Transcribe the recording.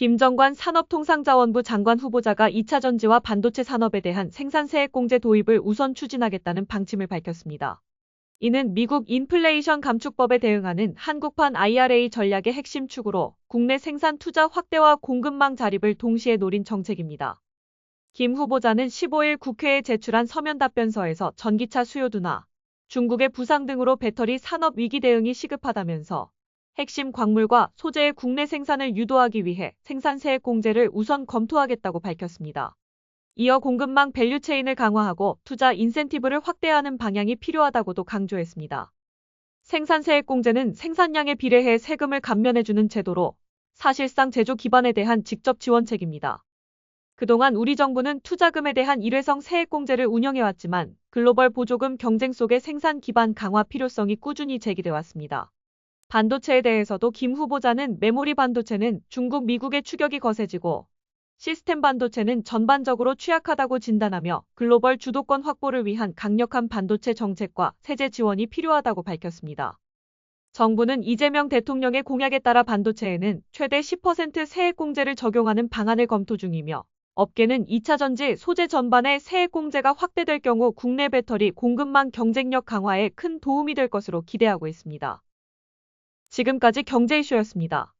김정관 산업통상자원부 장관 후보자가 2차 전지와 반도체 산업에 대한 생산세액 공제 도입을 우선 추진하겠다는 방침을 밝혔습니다. 이는 미국 인플레이션 감축법에 대응하는 한국판 IRA 전략의 핵심 축으로 국내 생산 투자 확대와 공급망 자립을 동시에 노린 정책입니다. 김 후보자는 15일 국회에 제출한 서면 답변서에서 전기차 수요 둔화, 중국의 부상 등으로 배터리 산업 위기 대응이 시급하다면서 핵심 광물과 소재의 국내 생산을 유도하기 위해 생산세액 공제를 우선 검토하겠다고 밝혔습니다. 이어 공급망 밸류체인을 강화하고 투자 인센티브를 확대하는 방향이 필요하다고도 강조했습니다. 생산세액 공제는 생산량에 비례해 세금을 감면해주는 제도로 사실상 제조 기반에 대한 직접 지원책입니다. 그동안 우리 정부는 투자금에 대한 일회성 세액 공제를 운영해왔지만 글로벌 보조금 경쟁 속의 생산 기반 강화 필요성이 꾸준히 제기돼 왔습니다. 반도체에 대해서도 김 후보자는 메모리 반도체는 중국, 미국의 추격이 거세지고 시스템 반도체는 전반적으로 취약하다고 진단하며 글로벌 주도권 확보를 위한 강력한 반도체 정책과 세제 지원이 필요하다고 밝혔습니다. 정부는 이재명 대통령의 공약에 따라 반도체에는 최대 10% 세액 공제를 적용하는 방안을 검토 중이며 업계는 2차 전지 소재 전반의 세액 공제가 확대될 경우 국내 배터리 공급망 경쟁력 강화에 큰 도움이 될 것으로 기대하고 있습니다. 지금까지 경제 이슈였습니다.